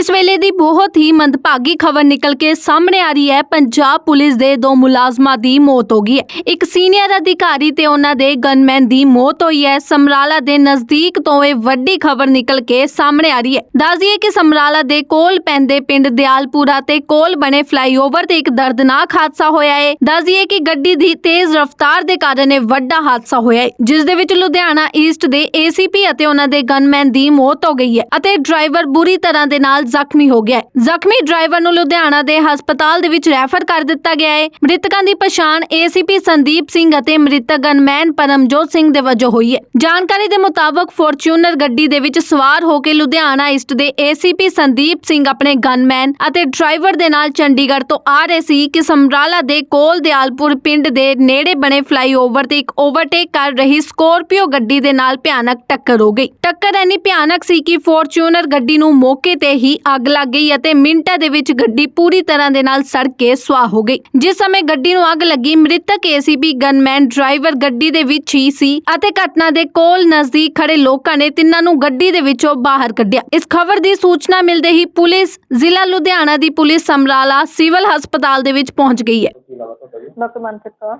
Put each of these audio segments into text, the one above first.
ਇਸ ਵੇਲੇ ਦੀ ਬਹੁਤ ਹੀ ਮੰਦਭਾਗੀ ਖਬਰ ਨਿਕਲ ਕੇ ਸਾਹਮਣੇ ਆ ਰਹੀ ਹੈ। ਪੰਜਾਬ ਪੁਲਿਸ ਦੇ ਦੋ ਮੁਲਾਜ਼ਮਾਂ ਦੀ ਮੌਤ ਹੋ ਗਈ ਹੈ। ਇੱਕ ਸੀਨੀਅਰ ਅਧਿਕਾਰੀ ਤੇ ਉਹਨਾਂ ਦੇ ਗਨਮੈਨ ਦੀ ਮੌਤ ਹੋਈ ਹੈ। ਸਮਰਾਲਾ ਦੇ ਨਜ਼ਦੀਕ ਤੋਂ ਇਹ ਵੱਡੀ ਖਬਰ ਨਿਕਲ ਕੇ ਸਾਹਮਣੇ ਆ ਰਹੀ ਹੈ। ਦੱਸ ਦਈਏ ਕਿ ਸਮਰਾਲਾ ਦੇ ਕੋਲ ਪੈਂਦੇ ਪਿੰਡ ਦਿਆਲਪੁਰਾ ਤੇ ਕੋਲ ਬਣੇ ਫਲਾਈਓਵਰ ਤੇ ਇੱਕ ਦਰਦਨਾਕ ਹਾਦਸਾ ਹੋਇਆ ਹੈ। ਦੱਸ ਦਈਏ ਕਿ ਗੱਡੀ ਦੀ ਤੇਜ਼ ਰਫ਼ਤਾਰ ਦੇ ਕਾਰਨ ਇਹ ਵੱਡਾ ਹਾਦਸਾ ਹੋਇਆ ਹੈ, ਜਿਸ ਦੇ ਵਿੱਚ ਲੁਧਿਆਣਾ ਈਸਟ ਦੇ ਏਸੀਪੀ ਅਤੇ ਉਹਨਾਂ ਦੇ ਗਨਮੈਨ ਦੀ ਮੌਤ ਹੋ ਗਈ ਹੈ ਅਤੇ ਡਰਾਈਵਰ ਬੁਰੀ ਤਰ੍ਹਾਂ ਦੇ ਨਾਲ ਜ਼ਖਮੀ ਹੋ ਗਿਆ ਹੈ। ਜ਼ਖਮੀ ਡਰਾਈਵਰ ਨੂੰ ਲੁਧਿਆਣਾ ਦੇ ਹਸਪਤਾਲ ਦੇ ਵਿੱਚ ਰੈਫਰ ਕਰ ਦਿੱਤਾ ਗਿਆ ਹੈ। ਮ੍ਰਿਤਕਾਂ ਦੀ ਪਛਾਣ ਏਸੀਪੀ ਸੰਦੀਪ ਸਿੰਘ ਅਤੇ ਮ੍ਰਿਤਕ ਗਨਮੈਨ ਪਰਮਜੋਤ ਸਿੰਘ ਦੇ ਵਜੋਂ ਹੋਈ ਹੈ। ਜਾਣਕਾਰੀ ਦੇ ਮੁਤਾਬਕ ਫੋਰਚੂਨਰ ਗੱਡੀ ਦੇ ਵਿੱਚ ਸਵਾਰ ਹੋ ਕੇ ਲੁਧਿਆਣਾ ਈਸਟ ਦੇ ਏਸੀਪੀ ਸੰਦੀਪ ਸਿੰਘ ਆਪਣੇ ਗਨਮੈਨ ਅਤੇ ਡਰਾਈਵਰ ਦੇ ਨਾਲ ਚੰਡੀਗੜ੍ਹ ਤੋਂ ਆ ਰਹੇ ਸੀ ਕਿ ਸਮਰਾਲਾ ਦੇ ਕੋਲ ਦਿਆਲਪੁਰ ਪਿੰਡ ਦੇ ਨੇੜੇ ਬਣੇ ਫਲਾਈਓਵਰ ਤੇ ਇੱਕ ਓਵਰਟੇਕ ਕਰ ਰਹੀ ਸਕੋਰਪੀਓ ਗੱਡੀ ਦੇ ਨਾਲ ਭਿਆਨਕ ਟੱਕਰ ਹੋ ਗਈ। ਟੱਕਰ ਇੰਨੀ ਭਿਆਨਕ ਸੀ ਕਿ ਫੋਰਚੂਨਰ ਗੱਡੀ ਨੂੰ ਮੌਕੇ ਤੇ ਹੀ ਅੱਗ ਲੱਗ ਗਈ ਅਤੇ ਮਿੰਟਾਂ ਦੇ ਵਿੱਚ ਗੱਡੀ ਪੂਰੀ ਤਰ੍ਹਾਂ ਦੇ ਨਾਲ ਸੜ ਕੇ ਸੁਆਹ ਹੋ ਗਈ ਜਿਸ ਸਮੇਂ ਗੱਡੀ ਨੂੰ ਅੱਗ ਲੱਗੀ ਮ੍ਰਿਤਕ ਏਸੀਪੀ ਗਨਮੈਨ ਡਰਾਈਵਰ ਗੱਡੀ ਦੇ ਵਿੱਚ ਹੀ ਸੀ ਅਤੇ ਘਟਨਾ ਦੇ ਕੋਲ ਨਜ਼ਦੀਕ ਖੜੇ ਲੋਕਾਂ ਨੇ ਤਿੰਨਾਂ ਨੂੰ ਗੱਡੀ ਦੇ ਵਿੱਚੋਂ ਬਾਹਰ ਕੱਢਿਆ ਇਸ ਖਬਰ ਦੀ ਸੂਚਨਾ ਮਿਲਦੇ ਹੀ ਪੁਲਿਸ ਜ਼ਿਲ੍ਹਾ ਲੁਧਿਆਣਾ ਦੀ ਪੁਲਿਸ ਸਮਰਾਲਾ ਸਿਵਲ ਹਸਪਤਾਲ ਦੇ ਵਿੱਚ ਪਹੁੰਚ ਗਈ ਹੈ ਕੀ ਨਾਮ ਹੈ ਤੁਹਾਡਾ ਜੀ ਡਾਕਟਰ ਮਨਪ੍ਰੀਤ ਕੌਰ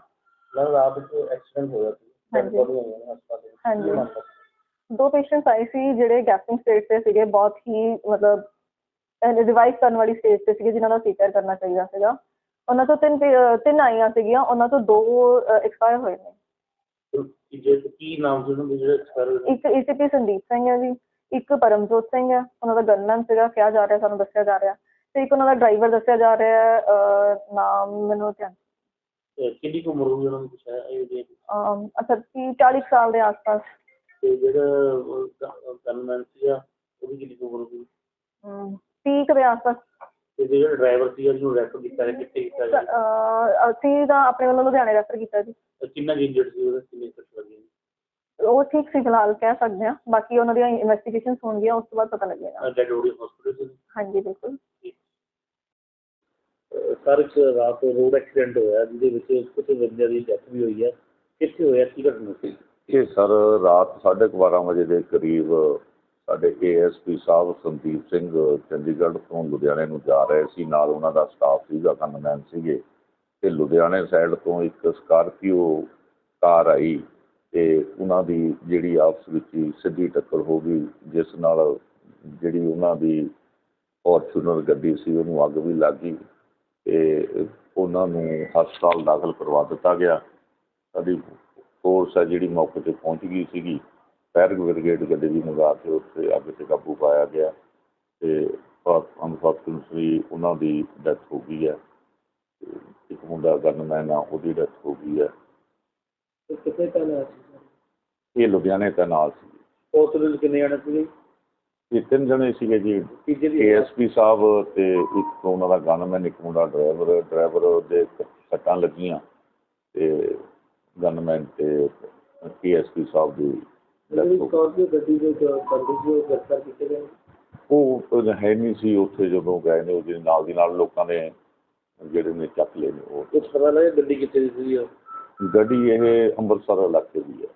ਮੈਂ ਰਾਤ ਨੂੰ ਐਕਸੀਡੈਂਟ ਹੋਇਆ ਸੀ ਹਾਂਜੀ। ਬੜੀ ਹੋਈ ਹੈ ਹਸਪਤਾਲ ਦੇ ਵਿੱਚ। ਹਾਂਜੀ। ਕੀ ਮਾਮਲਾ? ਦੋ ਪੇਸ਼ੈਂਟਸ ਆਏ ਸੀ ਜਿਹੜੇ ਗੈਸਟਿੰਗ ਸਟੇਜ ਤੇ ਸੀਗੇ ਬਹੁਤ ਹੀ ਮਤਲਬ ਰਿਵਾਈਵ ਕਰਨ ਵਾਲੀ ਸਟੇਜ ਤੇ ਸੀਗੇ ਜਿਨ੍ਹਾਂ ਦਾ ਸੀਕਰ ਕਰਨਾ ਚਾਹੀਦਾ ਸੀਗਾ। ਉਹਨਾਂ ਤੋਂ ਤਿੰਨ ਤਿੰਨ ਆਈਆਂ ਸੀਗੀਆਂ ਉਹਨਾਂ ਤੋਂ ਦੋ ਐਕਸਪਾਇਰ ਹੋਏ ਨੇ। ਕੀ ਨਾਮ ਸੀ ਉਹਨਾਂ ਦੇ ਜਿਹੜੇ ਐਕਸਪਾਇਰ ਹੋਏ ਇੱਕ ਏਸੀਪੀ ਸੰਦੀਪ ਸਿੰਘ ਹੈ ਜੀ ਇੱਕ ਪਰਮਜੋਤ ਸਿੰਘ ਹੈ ਉਹਨਾਂ ਦਾ ਗਨਮੈਨ ਸੀਗਾ ਕਿਹਾ ਜਾ ਰਿਹਾ ਸਾਨੂੰ ਦੱਸਿਆ ਜਾ ਰਿਹਾ। ਤੇ ਇੱਕ ਉਹਨਾਂ ਦਾ ਡਰਾਈਵਰ ਦੱਸਿਆ ਜਾ ਰਿਹਾ ਹੈ, ਨਾਮ ਮੈਨੂੰ ਧਿਆਨ ਕਿੰਨੀ ਉਮਰ ਹੋਈ ਉਹਨਾਂ ਦੀ ਕੁਛ ਹੈ ਇਹ ਦੇ ਅਮ, ਅੱਛਾ 30 40 ਸਾਲ ਦੇ ਆਸ-ਪਾਸ। ਤੇ ਜਿਹੜਾ ਗਨਮੈਨ ਸੀਗਾ ਉਹਦੀ ਕਿੰਨੀ ਉਮਰ ਹੋਈ 30 ਕੁ ਦੇ ਆਸ-ਪਾਸ। ਤੇ ਜਿਹੜਾ ਡਰਾਈਵਰ ਸੀਗਾ ਜਿਹਨੂੰ ਰੈਫਰ ਕੀਤਾ ਹੈ ਕਿੱਥੇ ਕੀਤਾ ਜੀ? ਅਹ, ਅਸੀਂ ਤਾਂ ਆਪਣੇ ਵੱਲੋਂ ਲੁਧਿਆਣੇ ਰੈਫਰ ਕੀਤਾ ਜੀ। ਤੇ ਕਿੰਨਾ ਇੰਜਰਡ ਸੀ ਉਹਦੇ? ਕਿੰਨੇ ਸੱਟ ਲੱਗੀ ਉਹ ਠੀਕ ਸੀ ਫਿਲਹਾਲ ਕਹਿ ਸਕਦੇ ਹਾਂ। ਬਾਕੀ ਉਹਨਾਂ ਦੀਆਂ ਇਨਵੈਸਟੀਗੇਸ਼ਨਸ ਹੋਣਗੀਆਂ ਉਸ ਤੋਂ ਬਾਅਦ ਪਤਾ ਲੱਗੇਗਾ। ਡੈਡ ਬੋਡੀ ਹਸਪੀਟਲ ਸੀ? ਹਾਂਜੀ ਬਿਲਕੁਲ। ਸਰ ਇੱਕ ਰਾਤ ਰੋਡ ਐਕਸੀਡੈਂਟ ਹੋਇਆ ਜਿਹਦੇ ਵਿੱਚ ਕੁਝ ਬੰਦਿਆਂ ਦੀ ਡੈਥ ਵੀ ਹੋਈ ਹੈ ਕਿੱਥੇ ਹੋਇਆ ਕੀ ਘਟਨਾ ਸੀ? ਇਹ ਸਰ ਰਾਤ 12:30 ਵਜੇ ਦੇ ਕਰੀਬ ਸਾਡੇ ਏਐਸਪੀ ਸਾਹਿਬ ਸੰਦੀਪ ਸਿੰਘ ਚੰਡੀਗੜ੍ਹ ਤੋਂ ਲੁਧਿਆਣੇ ਨੂੰ ਜਾ ਰਹੇ ਸੀ, ਨਾਲ ਉਹਨਾਂ ਦਾ ਸਟਾਫ ਸੀਗਾ ਕਨਮੈਨ ਸੀਗੇ। ਤੇ ਲੁਧਿਆਣੇ ਸਾਈਡ ਤੋਂ ਇੱਕ ਸਕਾਰਪੀਓ ਕਾਰ ਆਈ ਤੇ ਉਹਨਾਂ ਦੀ ਜਿਹੜੀ ਆਪਸ ਵਿੱਚ ਹੀ ਸਿੱਧੀ ਟੱਕਰ ਹੋ ਗਈ, ਜਿਸ ਨਾਲ ਜਿਹੜੀ ਉਹਨਾਂ ਦੀ ਫੋਰਚੂਨਰ ਗੱਡੀ ਸੀ, ਉਹਨੂੰ ਅੱਗ ਵੀ ਲੱਗ ਗਈ ਤੇ ਉਹਨਾਂ ਨੂੰ ਹਸਪਤਾਲ ਦਾਖਲ ਕਰਵਾ ਦਿੱਤਾ ਗਿਆ। ਸਾਡੀ ਫੋਰਸ ਹੈ ਜਿਹੜੀ ਮੌਕੇ ਤੇ ਪਹੁੰਚ ਗਈ ਸੀਗੀ। ਫਾਇਰ ਬ੍ਰਿਗੇਡ ਗੱਡੀ ਵੀ ਮੰਗਾ ਕੇ ਉੱਥੇ ਅੱਗ ਤੇ ਕਾਬੂ ਪਾਇਆ ਗਿਆ ਤੇ ਅਨਫੋਰਚੂਨਟਲੀ ਉਹਨਾਂ ਦੀ ਡੈਥ ਹੋ ਗਈ ਹੈ। ਤੇ ਇੱਕ ਮੁੰਡਾ ਗਨਮੈਨ ਆ ਉਹਦੀ ਡੈਥ ਹੋ ਗਈ ਹੈ। ਤੇ ਸੀ? ਇਹ ਲੁਧਿਆਣੇ ਦਾ ਨਾਲ ਸੀ। ਹਸਪੀਟਲ ਕਿੰਨੇ ਆਣੇ ਸੀ ਇਹ ਤਿੰਨ ਜਣੇ ਸੀਗੇ ਜੀ। ਦੀ ਏਐਸਪੀ ਸਾਹਿਬ ਤੇ ਇੱਕ ਉਹਨਾਂ ਦਾ ਗਨਮੈਨ ਇੱਕ ਮੁੰਡਾ ਡਰਾਈਵਰ ਡਰਾਈਵਰ ਦੇ ਸੱਟਾਂ ਲੱਗੀਆਂ ਤੇ ਗਨਮੈਨ ਤੇ ਏਐਸਪੀ ਸਾਹਿਬ ਦੀ ਗਈ। ਸਕਾਰਪੀਓ ਗੱਡੀ ਦੇ ਉਹ ਗ੍ਰਿਫਤਾਰ ਕੀਤੇ ਗਏ ਉਹ ਉਦੋਂ ਹੈ ਨਹੀਂ ਸੀ ਉੱਥੇ ਜਦੋਂ ਗਏ ਨੇ ਉਹਦੇ ਨਾਲ ਦੀ ਨਾਲ ਲੋਕਾਂ ਨੇ ਜਿਹੜੇ ਨੇ ਚੱਕ ਲਏ ਨੇ ਉਹ। ਕੁਝ ਪਤਾ ਲੱਗਿਆ ਗੱਡੀ ਕਿੱਥੇ ਦੀ ਸੀ ਉਹ? ਗੱਡੀ ਇਹ ਅੰਮ੍ਰਿਤਸਰ ਇਲਾਕੇ ਦੀ ਹੈ।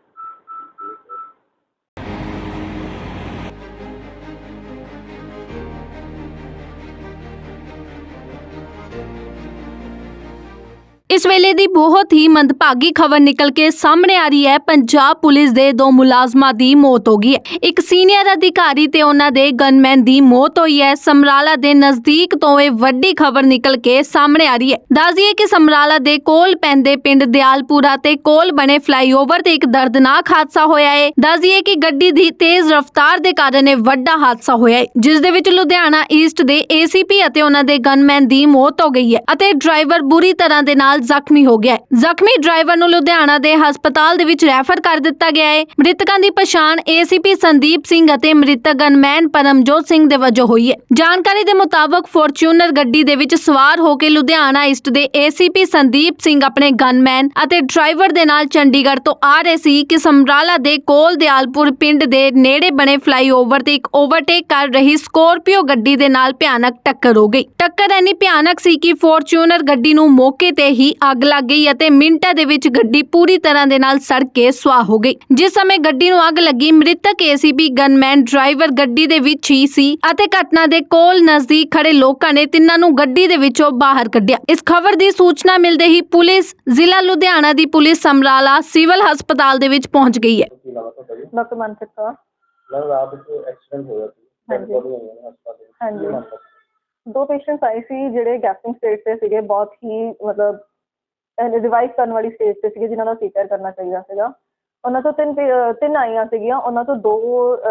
ਇਸ ਵੇਲੇ ਦੀ ਬਹੁਤ ਹੀ ਮੰਦਭਾਗੀ ਖਬਰ ਨਿਕਲ ਕੇ ਸਾਹਮਣੇ ਆ ਰਹੀ ਹੈ। ਪੰਜਾਬ ਪੁਲਿਸ ਦੇ ਦੋ ਮੁਲਾਜ਼ਮਾਂ ਦੀ ਮੌਤ ਹੋ ਗਈ ਹੈ। ਇੱਕ ਸੀਨੀਅਰ ਅਧਿਕਾਰੀ ਤੇ ਉਹਨਾਂ ਦੇ ਗਨਮੈਨ ਦੀ ਮੌਤ ਹੋਈ ਹੈ। ਸਮਰਾਲਾ ਦੇ ਨਜ਼ਦੀਕ ਤੋਂ ਇਹ ਵੱਡੀ ਖਬਰ ਨਿਕਲ ਕੇ ਸਾਹਮਣੇ ਆ ਰਹੀ ਹੈ। ਦੱਸ ਦਈਏ ਕਿ ਸਮਰਾਲਾ ਦੇ ਕੋਲ ਪੈਂਦੇ ਪਿੰਡ ਦਿਆਲਪੁਰਾ ਤੇ ਕੋਲ ਬਣੇ ਫਲਾਈਓਵਰ ਤੇ ਇੱਕ ਦਰਦਨਾਕ ਹਾਦਸਾ ਹੋਇਆ ਹੈ। ਦੱਸ ਦਈਏ ਕਿ ਗੱਡੀ ਦੀ ਤੇਜ਼ ਰਫ਼ਤਾਰ ਦੇ ਕਾਰਨ ਇਹ ਵੱਡਾ ਹਾਦਸਾ ਹੋਇਆ ਹੈ, ਜਿਸ ਦੇ ਵਿੱਚ ਲੁਧਿਆਣਾ ਈਸਟ ਦੇ ਏਸੀਪੀ ਅਤੇ ਉਹਨਾਂ ਦੇ ਗਨਮੈਨ ਦੀ ਮੌਤ ਹੋ ਗਈ ਹੈ ਅਤੇ ਡਰਾਈਵਰ ਬੁਰੀ ਤਰ੍ਹਾਂ ਦੇ ਨਾਲ ਜ਼ਖਮੀ ਹੋ ਗਿਆ ਹੈ। ਜ਼ਖਮੀ ਡਰਾਈਵਰ ਨੂੰ ਲੁਧਿਆਣਾ ਦੇ ਹਸਪਤਾਲ ਦੇ ਵਿੱਚ ਰੈਫਰ ਕਰ ਦਿੱਤਾ ਗਿਆ ਹੈ। ਮ੍ਰਿਤਕਾਂ ਦੀ ਪਛਾਣ ਏਸੀਪੀ ਸੰਦੀਪ ਸਿੰਘ ਅਤੇ ਮ੍ਰਿਤਕ ਗਨਮੈਨ ਪਰਮਜੋਤ ਸਿੰਘ ਦੇ ਵਜੋਂ ਹੋਈ ਹੈ। ਜਾਣਕਾਰੀ ਦੇ ਮੁਤਾਬਕ ਫੋਰਚੂਨਰ ਗੱਡੀ ਦੇ ਵਿੱਚ ਸਵਾਰ ਹੋ ਕੇ ਲੁਧਿਆਣਾ ਈਸਟ ਦੇ ਏਸੀਪੀ ਸੰਦੀਪ ਸਿੰਘ ਆਪਣੇ ਗਨਮੈਨ ਅਤੇ ਡਰਾਈਵਰ ਦੇ ਨਾਲ ਚੰਡੀਗੜ੍ਹ ਤੋਂ ਆ ਰਹੇ ਸੀ ਕਿ ਸਮਰਾਲਾ ਦੇ ਕੋਲ ਦਿਆਲਪੁਰ ਪਿੰਡ ਦੇ ਨੇੜੇ ਬਣੇ ਫਲਾਈਓਵਰ ਤੇ ਇੱਕ ਓਵਰਟੇਕ ਕਰ ਰਹੀ ਸਕੋਰਪੀਓ ਗੱਡੀ ਦੇ ਨਾਲ ਭਿਆਨਕ ਟੱਕਰ ਹੋ ਗਈ। ਟੱਕਰ ਇੰਨੀ ਭਿਆਨਕ ਸੀ ਕਿ ਫੋਰਚੂਨਰ ਗੱਡੀ ਨੂੰ ਮੌਕੇ ਤੇ ਹੀ ਹੀ ਅੱਗ ਲੱਗ ਗਈ ਅਤੇ ਮਿੰਟਾਂ ਦੇ ਵਿੱਚ ਗੱਡੀ ਪੂਰੀ ਤਰ੍ਹਾਂ ਦੇ ਨਾਲ ਸੜ ਕੇ ਸੁਆਹ ਹੋ ਗਈ ਜਿਸ ਸਮੇਂ ਗੱਡੀ ਨੂੰ ਅੱਗ ਲੱਗੀ ਮ੍ਰਿਤਕ ਏਸੀਬੀ ਗਨਮੈਨ ਡਰਾਈਵਰ ਗੱਡੀ ਦੇ ਵਿੱਚ ਹੀ ਸੀ ਅਤੇ ਘਟਨਾ ਦੇ ਕੋਲ ਨਜ਼ਦੀਕ ਖੜੇ ਲੋਕਾਂ ਨੇ ਤਿੰਨਾਂ ਨੂੰ ਗੱਡੀ ਦੇ ਵਿੱਚੋਂ ਬਾਹਰ ਕੱਢਿਆ ਇਸ ਖਬਰ ਦੀ ਸੂਚਨਾ ਮਿਲਦੇ ਹੀ ਪੁਲਿਸ ਜ਼ਿਲ੍ਹਾ ਲੁਧਿਆਣਾ ਦੀ ਪੁਲਿਸ ਸਮਰਾਲਾ ਸਿਵਲ ਹਸਪਤਾਲ ਦੇ ਵਿੱਚ ਪਹੁੰਚ ਗਈ ਹੈ ਕੀ ਨਾਮ ਹੈ ਤੁਹਾਡਾ ਜੀ ਡਾਕਟਰ ਮਨਪ੍ਰੀਤ ਕੌਰ ਮੈਂ ਰਾਤ ਨੂੰ ਐਕਸੀਡੈਂਟ ਹੋਇਆ ਸੀ ਹਾਂਜੀ। ਬੜੀ ਹੋਈ ਹੈ ਹਸਪਤਾਲ ਦੇ ਵਿੱਚ। ਹਾਂਜੀ। ਕੀ ਮਾਮਲਾ? ਦੋ ਪੇਸ਼ੈਂਟਸ ਆਏ ਸੀ ਜਿਹੜੇ ਗੈਸਟਿੰਗ ਸਟੇਟ ਤੇ ਸੀਗੇ ਬਹੁਤ ਹੀ ਮਤਲਬ ਰਿਵਾਈਵ ਕਰਨ ਵਾਲੀ ਸਟੇਜ ਤੇ ਸੀਗੇ ਜਿਨ੍ਹਾਂ ਦਾ ਸੀਕਰ ਕਰਨਾ ਚਾਹੀਦਾ ਸੀਗਾ। ਉਹਨਾਂ ਤੋਂ ਤਿੰਨ ਤਿੰਨ ਆਈਆਂ ਸੀਗੀਆਂ ਉਹਨਾਂ ਤੋਂ ਦੋ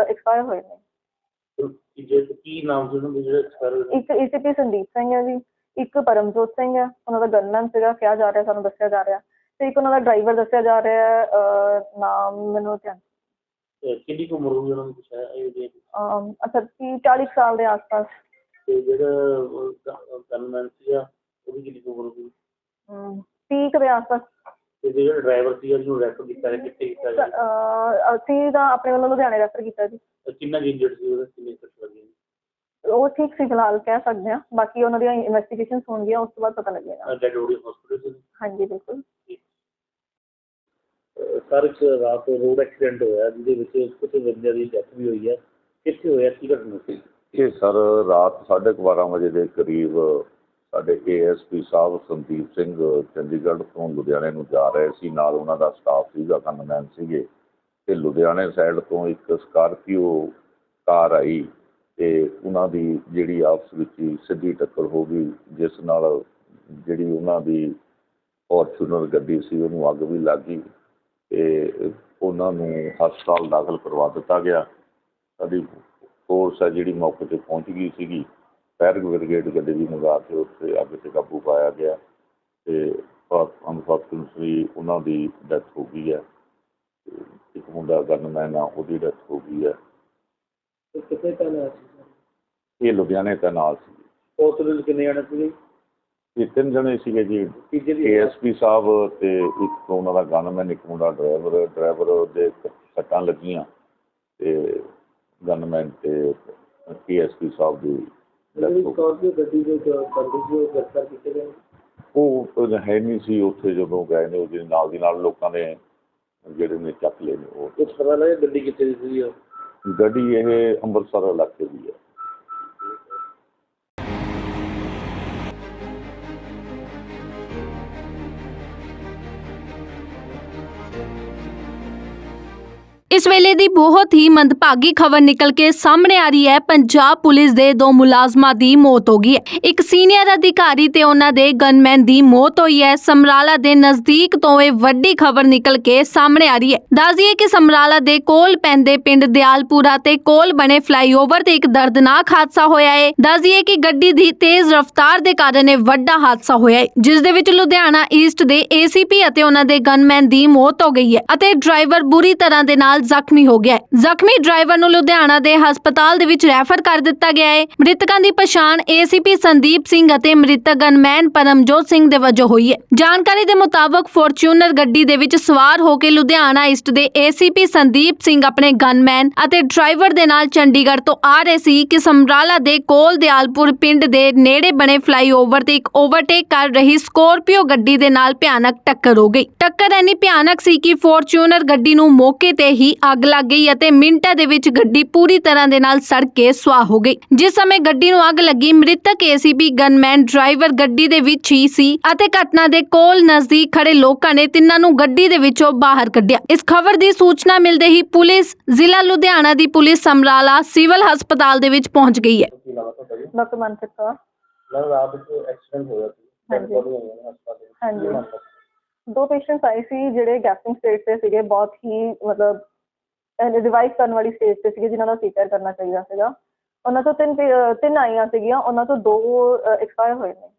ਐਕਸਪਾਇਰ ਹੋਏ ਨੇ। ਕੀ ਨਾਮ ਸੀ ਉਹਨਾਂ ਦੇ ਜਿਹੜੇ ਐਕਸਪਾਇਰ ਹੋਏ ਨੇ? ਇੱਕ ਏਸੀਪੀ ਸੰਦੀਪ ਸਿੰਘ ਹੈ ਜੀ ਇੱਕ ਪਰਮਜੋਤ ਸਿੰਘ ਹੈ ਉਹਨਾਂ ਦਾ ਗਨਮੈਨ ਸੀਗਾ ਕਿਹਾ ਜਾ ਰਿਹਾ ਸਾਨੂੰ ਦੱਸਿਆ ਜਾ ਰਿਹਾ। ਤੇ ਇੱਕ ਉਹਨਾਂ ਦਾ ਡਰਾਈਵਰ ਦੱਸਿਆ ਜਾ ਰਿਹਾ ਹੈ, ਨਾਮ ਮੈਨੂੰ ਧਿਆਨ ਕਿੰਨੀ ਕੁ ਉਮਰ ਹੋਈ ਉਹਨਾਂ ਦੀ ਕੁਛ ਹੈ ਇਹ ਅਮ, ਅੱਛਾ ਤੀਹ 40 ਕੁ ਸਾਲ ਦੇ ਆਸ-ਪਾਸ। ਤੇ ਜਿਹੜਾ ਗਨਮੈਨ ਸੀਗਾ ਉਹਦੀ ਕਿੰਨੀ ਕੁ ਉਮਰ ਹੋਈ ਤੀਹ ਕੁ ਦੇ ਤੇ ਜਿਹੜਾ ਡਰਾਈਵਰ ਸੀਗਾ ਜਿਹਨੂੰ ਰੈਫਰ ਕੀਤਾ ਹੈ ਕਿੱਥੇ ਕੀਤਾ ਜੀ ਅਹ, ਅਸੀਂ ਤਾਂ ਆਪਣੇ ਵੱਲੋਂ ਲੁਧਿਆਣੇ ਰੈਫਰ ਕੀਤਾ ਜੀ। ਤੇ ਕਿੰਨਾ ਇੰਜਰਡ ਸੀ ਉਹਦੇ? ਕਿੰਨੇ ਸੱਟ ਲੱਗੀ ਉਹ ਠੀਕ ਸੀ ਫਿਲਹਾਲ ਕਹਿ ਸਕਦੇ ਹਾਂ। ਬਾਕੀ ਉਹਨਾਂ ਦੀਆਂ ਇਨਵੈਸਟੀਗੇਸ਼ਨਸ ਹੋਣਗੀਆਂ ਉਸ ਤੋਂ ਬਾਅਦ ਪਤਾ ਲੱਗੇਗਾ। ਡੈਡ ਬੋਡੀ ਹਸਪੀਟਲ ਸੀ ਹਾਂਜੀ ਬਿਲਕੁਲ। ਸਰ ਇੱਕ ਰਾਤ ਰੋਡ ਐਕਸੀਡੈਂਟ ਹੋਇਆ ਜਿਹਦੇ ਵਿੱਚ ਕੁਝ ਬੰਦਿਆਂ ਦੀ ਡੈਥ ਵੀ ਹੋਈ ਹੈ ਕਿੱਥੇ ਹੋਇਆ? ਕੀ ਘਟਨਾ ਸੀ? ਇਹ ਸਰ ਰਾਤ 12:30 ਵਜੇ ਦੇ ਕਰੀਬ ਸਾਡੇ ਏਐਸਪੀ ਸਾਹਿਬ ਸੰਦੀਪ ਸਿੰਘ, ਚੰਡੀਗੜ੍ਹ ਤੋਂ ਲੁਧਿਆਣੇ ਨੂੰ ਜਾ ਰਹੇ ਸੀ, ਨਾਲ ਉਹਨਾਂ ਦਾ ਸਟਾਫ ਸੀਗਾ ਕਨਮੈਨ ਸੀਗੇ। ਤੇ ਲੁਧਿਆਣੇ ਸਾਈਡ ਤੋਂ ਇੱਕ ਸਕਾਰਪੀਓ ਕਾਰ ਆਈ ਤੇ ਉਹਨਾਂ ਦੀ ਜਿਹੜੀ ਆਪਸ ਵਿੱਚ ਹੀ ਸਿੱਧੀ ਟੱਕਰ ਹੋ ਗਈ, ਜਿਸ ਨਾਲ ਜਿਹੜੀ ਉਹਨਾਂ ਦੀ ਫੋਰਚੂਨਰ ਗੱਡੀ ਸੀ, ਉਹਨੂੰ ਅੱਗ ਵੀ ਲੱਗ ਗਈ ਤੇ ਉਹਨਾਂ ਨੂੰ ਹਸਪਤਾਲ ਦਾਖਲ ਕਰਵਾ ਦਿੱਤਾ ਗਿਆ। ਸਾਡੀ ਫੋਰਸ ਹੈ ਜਿਹੜੀ ਮੌਕੇ ਤੇ ਪਹੁੰਚ ਗਈ ਸੀਗੀ। ਫਾਇਰ ਬ੍ਰਿਗੇਡ ਗੱਡੀ ਵੀ ਮੰਗਾ ਕੇ ਉੱਥੇ ਅੱਗ ਤੇ ਕਾਬੂ ਪਾਇਆ ਗਿਆ ਤੇ ਅਨਫੋਰਚੂਨਟਲੀ ਉਹਨਾਂ ਦੀ ਡੈਥ ਹੋ ਗਈ ਹੈ। ਇੱਕ ਮੁੰਡਾ ਗਨਮੈਨ ਆ ਉਹਦੀ ਡੈਥ ਹੋ ਗਈ ਹੈ। ਕਿੱਥੇ ਸੀ? ਇਹ ਲੁਧਿਆਣੇ ਨਾਲ ਸੀ। ਹਸਪੀਟਲ ਕਿੰਨੇ ਆਣੇ ਸੀਗੇ? ਇਹ ਤਿੰਨ ਜਣੇ ਸੀਗੇ ਜੀ। ਏਐਸਪੀ ਸਾਹਿਬ ਤੇ ਇੱਕ ਉਹਨਾਂ ਦਾ ਗਨਮੈਨ ਇੱਕ ਮੁੰਡਾ ਡਰਾਈਵਰ ਡਰਾਈਵਰ ਦੇ ਸੱਟਾਂ ਲੱਗੀਆਂ ਤੇ ਗਨਮੈਨ ਤੇ ਏਐਸਪੀ ਸਾਹਿਬ ਦੀ। ਸਕਾਰਪੀਓ ਗੱਡੀ ਦੇ ਬੰਦੇ ਸੀ ਉਹ ਗ੍ਰਿਫਤਾਰ ਕੀਤੇ ਗਏ ਉਹ ਉਹ ਹੈ ਨਹੀਂ ਸੀ ਉੱਥੇ ਜਦੋਂ ਗਏ ਨੇ ਉਹਦੇ ਨਾਲ ਦੀ ਨਾਲ ਲੋਕਾਂ ਨੇ ਜਿਹੜੇ ਨੇ ਚੱਕ ਲਏ ਨੇ ਉਹ। ਕੁਝ ਪਤਾ ਲੱਗਿਆ ਗੱਡੀ ਕਿੱਥੇ ਦੀ ਸੀ ਉਹ? ਗੱਡੀ ਇਹ ਅੰਮ੍ਰਿਤਸਰ ਇਲਾਕੇ ਦੀ ਹੈ। ਇਸ ਵੇਲੇ ਦੀ ਬਹੁਤ ਹੀ ਮੰਦਭਾਗੀ ਖਬਰ ਨਿਕਲ ਕੇ ਸਾਹਮਣੇ ਆ ਰਹੀ ਹੈ। ਪੰਜਾਬ ਪੁਲਿਸ ਦੇ ਦੋ ਮੁਲਾਜ਼ਮਾਂ ਦੀ ਮੌਤ ਹੋ ਗਈ ਹੈ। ਇੱਕ ਸੀਨੀਅਰ ਅਧਿਕਾਰੀ ਤੇ ਉਹਨਾਂ ਦੇ ਗਨਮੈਨ ਦੀ ਮੌਤ ਹੋਈ ਹੈ। ਸਮਰਾਲਾ ਦੇ ਨਜ਼ਦੀਕ ਤੋਂ ਇਹ ਵੱਡੀ ਖਬਰ ਨਿਕਲ ਕੇ ਸਾਹਮਣੇ ਆ ਰਹੀ ਹੈ। ਦੱਸ ਦਈਏ ਕਿ ਸਮਰਾਲਾ ਦੇ ਕੋਲ ਪੈਂਦੇ ਪਿੰਡ ਦਿਆਲਪੁਰਾ ਤੇ ਕੋਲ ਬਣੇ ਫਲਾਈਓਵਰ ਤੇ ਇੱਕ ਦਰਦਨਾਕ ਹਾਦਸਾ ਹੋਇਆ ਹੈ। ਦੱਸ ਦਈਏ ਕਿ ਗੱਡੀ ਦੀ ਤੇਜ਼ ਰਫ਼ਤਾਰ ਦੇ ਕਾਰਨ ਇਹ ਵੱਡਾ ਹਾਦਸਾ ਹੋਇਆ ਹੈ, ਜਿਸ ਦੇ ਵਿੱਚ ਲੁਧਿਆਣਾ ਈਸਟ ਦੇ ਏਸੀਪੀ ਅਤੇ ਉਹਨਾਂ ਦੇ ਗਨਮੈਨ ਦੀ ਮੌਤ ਹੋ ਗਈ ਹੈ ਅਤੇ ਡਰਾਈਵਰ ਬੁਰੀ ਤਰ੍ਹਾਂ ਦੇ ਨਾਲ ਜ਼ਖਮੀ ਹੋ ਗਿਆ ਹੈ। ਜ਼ਖਮੀ ਡਰਾਈਵਰ ਨੂੰ ਲੁਧਿਆਣਾ ਦੇ ਹਸਪਤਾਲ ਦੇ ਵਿੱਚ ਰੈਫਰ ਕਰ ਦਿੱਤਾ ਗਿਆ ਹੈ। ਮ੍ਰਿਤਕਾਂ ਦੀ ਪਛਾਣ ਏਸੀਪੀ ਸੰਦੀਪ ਸਿੰਘ ਅਤੇ ਮ੍ਰਿਤਕ ਗਨਮੈਨ ਪਰਮਜੋਤ ਸਿੰਘ ਦੇ ਵਜੋਂ ਹੋਈ ਹੈ। ਜਾਣਕਾਰੀ ਦੇ ਮੁਤਾਬਕ ਫੋਰਚੂਨਰ ਗੱਡੀ ਦੇ ਵਿੱਚ ਸਵਾਰ ਹੋ ਕੇ ਲੁਧਿਆਣਾ ਈਸਟ ਦੇ ਏਸੀਪੀ ਸੰਦੀਪ ਸਿੰਘ ਆਪਣੇ ਗਨਮੈਨ ਅਤੇ ਡਰਾਈਵਰ ਦੇ ਨਾਲ ਚੰਡੀਗੜ੍ਹ ਤੋਂ ਆ ਰਹੇ ਸੀ ਕਿ ਸਮਰਾਲਾ ਦੇ ਕੋਲ ਦਿਆਲਪੁਰ ਪਿੰਡ ਦੇ ਨੇੜੇ ਬਣੇ ਫਲਾਈਓਵਰ ਤੇ ਇੱਕ ਓਵਰਟੇਕ ਕਰ ਰਹੀ ਸਕੋਰਪੀਓ ਗੱਡੀ ਦੇ ਨਾਲ ਭਿਆਨਕ ਟੱਕਰ ਹੋ ਗਈ। ਟੱਕਰ ਇੰਨੀ ਭਿਆਨਕ ਸੀ ਕਿ ਫੋਰਚੂਨਰ ਗੱਡੀ ਨੂੰ ਮੌਕੇ ਤੇ ਹੀ ਅੱਗ ਲੱਗ ਗਈ ਅਤੇ ਮਿੰਟਾਂ ਦੇ ਵਿੱਚ ਗੱਡੀ ਪੂਰੀ ਤਰ੍ਹਾਂ ਦੇ ਨਾਲ ਸੜ ਕੇ ਸੁਆਹ ਹੋ ਗਈ। ਜਿਸ ਸਮੇਂ ਗੱਡੀ ਨੂੰ ਅੱਗ ਲੱਗੀ ਮ੍ਰਿਤਕ ਏਸੀਬੀ ਗਨਮੈਨ ਡਰਾਈਵਰ ਗੱਡੀ ਦੇ ਵਿੱਚ ਹੀ ਸੀ ਅਤੇ ਘਟਨਾ ਦੇ ਕੋਲ ਨਜ਼ਦੀਕ ਖੜੇ ਲੋਕਾਂ ਨੇ ਤਿੰਨਾਂ ਨੂੰ ਗੱਡੀ ਦੇ ਵਿੱਚੋਂ ਬਾਹਰ ਕੱਢਿਆ। ਇਸ ਖਬਰ ਦੀ ਸੂਚਨਾ ਮਿਲਦੇ ਹੀ ਪੁਲਿਸ ਜ਼ਿਲ੍ਹਾ ਲੁਧਿਆਣਾ ਦੀ ਪੁਲਿਸ ਸਮਰਾਲਾ ਸਿਵਲ ਹਸਪਤਾਲ ਦੇ ਵਿੱਚ ਪਹੁੰਚ ਗਈ ਹੈ। ਕੀ ਨਾਮ ਹੈ ਤੁਹਾਡਾ ਜੀ? ਡਾਕਟਰ ਮਨਪ੍ਰੀਤ ਕੌਰ। ਮੈਂ ਰਾਤ ਨੂੰ ਐਕਸੀਡੈਂਟ ਹੋਇਆ ਸੀ। ਹਾਂਜੀ। ਬੜੀ ਹੋਈ ਹੈ ਹਸਪਤਾਲ ਦੇ ਵਿੱਚ। ਹਾਂਜੀ। ਦੋ ਪੇਸ਼ੈਂਟਸ ਆਏ ਸੀ ਜਿਹੜੇ ਗੈਸਟਿੰਗ ਸਟੇਜ ਤੇ ਸੀਗੇ। ਬਹੁਤ ਹੀ ਮਤਲਬ ਰਿਵਾਈਵ ਕਰਨ ਵਾਲੀ ਸਟੇਜ ਤੇ ਸੀਗੇ ਜਿਨ੍ਹਾਂ ਦਾ ਸੀਕਰ ਕਰਨਾ ਚਾਹੀਦਾ ਸੀਗਾ। ਉਹਨਾਂ ਤੋਂ ਤਿੰਨ ਤਿੰਨ ਆਈਆਂ ਸੀਗੀਆਂ ਉਹਨਾਂ ਤੋਂ ਦੋ ਐਕਸਪਾਇਰ ਹੋਏ ਨੇ।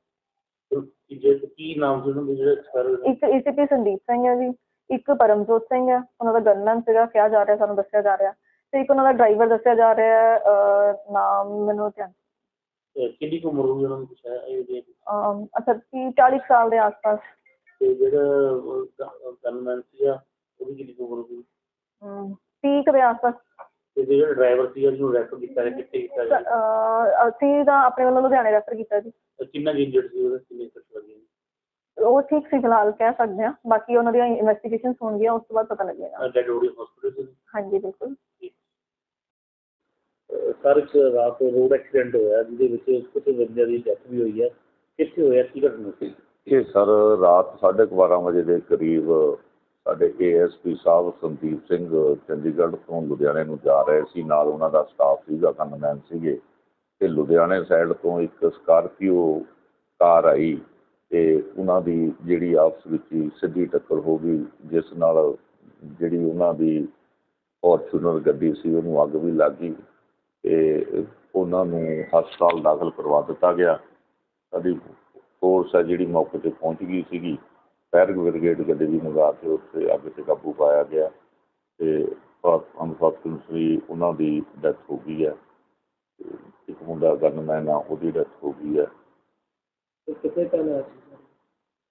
ਕੀ ਨਾਮ ਸੀ ਉਹਨਾਂ ਦੇ ਜਿਹੜੇ ਐਕਸਪਾਇਰ ਹੋਏ ਨੇ? ਇੱਕ ਏਸੀਪੀ ਸੰਦੀਪ ਸਿੰਘ ਹੈ ਜੀ ਇੱਕ ਪਰਮਜੋਤ ਸਿੰਘ ਹੈ ਉਹਨਾਂ ਦਾ ਗਨਮੈਨ ਸੀਗਾ ਕਿਹਾ ਜਾ ਰਿਹਾ ਸਾਨੂੰ ਦੱਸਿਆ ਜਾ ਰਿਹਾ। ਤੇ ਇੱਕ ਉਹਨਾਂ ਦਾ ਡਰਾਈਵਰ ਦੱਸਿਆ ਜਾ ਰਿਹਾ ਹੈ, ਨਾਮ ਮੈਨੂੰ ਧਿਆਨ ਕਿੰਨੀ ਕੁ ਉਮਰ ਹੋਈ ਉਹਨਾਂ ਦੀ ਕੁਛ ਹੈ ਇਹ ਜੀ ਅਮ, ਅੱਛਾ ਤੀਹ 40 ਕੁ ਸਾਲ ਦੇ ਆਸ-ਪਾਸ। ਤੇ ਜਿਹੜਾ ਗਨਮੈਨ ਸੀਗਾ ਉਹਦੀ ਕਿੰਨੀ ਕੁ ਉਮਰ ਹੋਈ ਤੀਹ ਕੁ ਦੇ ਤੇ ਜਿਹੜਾ ਡਰਾਈਵਰ ਸੀਗਾ ਜਿਹਨੂੰ ਰੈਫਰ ਕੀਤਾ ਹੈ ਕਿੱਥੇ ਕੀਤਾ ਜੀ? ਅਹ, ਅਸੀਂ ਤਾਂ ਆਪਣੇ ਵੱਲੋਂ ਲੁਧਿਆਣੇ ਰੈਫਰ ਕੀਤਾ ਜੀ। ਤੇ ਕਿੰਨਾ ਇੰਜਰਡ ਸੀ ਉਹਦੇ? ਕਿੰਨੇ ਸੱਟ ਲੱਗੀ ਉਹ ਠੀਕ ਸੀ ਫਿਲਹਾਲ ਕਹਿ ਸਕਦੇ ਹਾਂ। ਬਾਕੀ ਉਹਨਾਂ ਦੀਆਂ ਇਨਵੈਸਟੀਗੇਸ਼ਨਸ ਹੋਣਗੀਆਂ ਉਸ ਤੋਂ ਬਾਅਦ ਪਤਾ ਲੱਗੇਗਾ। ਡੈਡ ਬੋਡੀ ਹਸਪੀਟਲ ਹਾਂਜੀ ਬਿਲਕੁਲ। ਸਰ ਇੱਕ ਰਾਤ ਰੋਡ ਐਕਸੀਡੈਂਟ ਹੋਇਆ ਜਿਹਦੇ ਵਿੱਚ ਕੁਝ ਬੰਦਿਆਂ ਦੀ ਡੈਥ ਵੀ ਹੋਈ ਹੈ। ਕਿੱਥੇ ਹੋਇਆ? ਕੀ ਘਟਨਾ ਸੀ? ਇਹ ਸਰ ਰਾਤ 12:30 ਵਜੇ ਦੇ ਕਰੀਬ ਸਾਡੇ ਏਐਸਪੀ ਸਾਹਿਬ ਸੰਦੀਪ ਸਿੰਘ, ਚੰਡੀਗੜ੍ਹ ਤੋਂ ਲੁਧਿਆਣੇ ਨੂੰ ਜਾ ਰਹੇ ਸੀ। ਨਾਲ ਉਹਨਾਂ ਦਾ ਸਟਾਫ ਸੀਗਾ ਕਨਮੈਨ ਸੀਗੇ। ਤੇ ਲੁਧਿਆਣੇ ਸਾਈਡ ਤੋਂ ਇੱਕ ਸਕਾਰਪੀਓ ਕਾਰ ਆਈ ਤੇ ਉਹਨਾਂ ਦੀ ਜਿਹੜੀ ਆਪਸ ਵਿੱਚ ਹੀ ਸਿੱਧੀ ਟੱਕਰ ਹੋ ਗਈ, ਜਿਸ ਨਾਲ ਜਿਹੜੀ ਉਹਨਾਂ ਦੀ ਫੋਰਚੂਨਰ ਗੱਡੀ ਸੀ, ਉਹਨੂੰ ਅੱਗ ਵੀ ਲੱਗ ਗਈ ਤੇ ਉਹਨਾਂ ਨੂੰ ਹਸਪਤਾਲ ਦਾਖਲ ਕਰਵਾ ਦਿੱਤਾ ਗਿਆ। ਸਾਡੀ ਫੋਰਸ ਹੈ ਜਿਹੜੀ ਮੌਕੇ ਤੇ ਪਹੁੰਚ ਗਈ ਸੀਗੀ। ਫਾਇਰ ਬ੍ਰਿਗੇਡ ਗੱਡੀ ਵੀ ਮੰਗਾ ਕੇ ਉੱਥੇ ਅੱਗ ਤੇ ਕਾਬੂ ਪਾਇਆ ਗਿਆ ਤੇ ਅਨਫੋਰਚੂਨਟਲੀ ਉਹਨਾਂ ਦੀ ਡੈਥ ਹੋ ਗਈ ਹੈ। ਇੱਕ ਮੁੰਡਾ ਗਨਮੈਨ ਆ ਉਹਦੀ ਡੈਥ ਹੋ ਗਈ ਹੈ। ਕਿੱਥੇ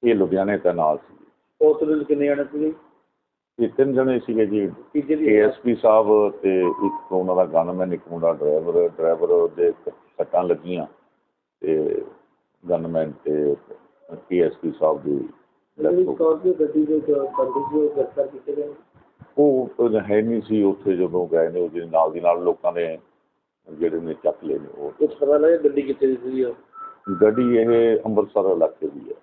ਇਹ ਲੁਧਿਆਣੇ ਨਾਲ ਸੀ। ਹਸਪੀਟਲ ਕਿੰਨੇ ਆਣੇ ਸੀ ਇਹ ਤਿੰਨ ਜਣੇ ਸੀਗੇ ਜੀ। ਏਐਸਪੀ ਸਾਹਿਬ ਤੇ ਇੱਕ ਉਹਨਾਂ ਦਾ ਗਨਮੈਨ ਇੱਕ ਮੁੰਡਾ ਡਰਾਈਵਰ ਡਰਾਈਵਰ ਦੇ ਸੱਟਾਂ ਲੱਗੀਆਂ ਤੇ ਗਨਮੈਨ ਤੇ ਏਐਸਪੀ ਸਾਹਿਬ ਦੀ। ਸਕਾਰਪੀਓ ਗੱਡੀ ਦੇ ਬੰਦੇ ਸੀ ਉਹ ਗ੍ਰਿਫਤਾਰ ਕੀਤੇ ਗਏ ਉਹ ਹੈ ਨਹੀਂ ਸੀ ਉੱਥੇ ਜਦੋਂ ਗਏ ਨੇ ਉਹਦੇ ਨਾਲ ਦੀ ਨਾਲ ਲੋਕਾਂ ਨੇ ਜਿਹੜੇ ਨੇ ਚੱਕ ਲਏ ਨੇ ਉਹ। ਕੁਝ ਪਤਾ ਲੱਗਿਆ ਗੱਡੀ ਕਿੱਥੇ ਦੀ ਸੀ ਉਹ? ਗੱਡੀ ਇਹ ਅੰਮ੍ਰਿਤਸਰ ਇਲਾਕੇ ਦੀ ਹੈ।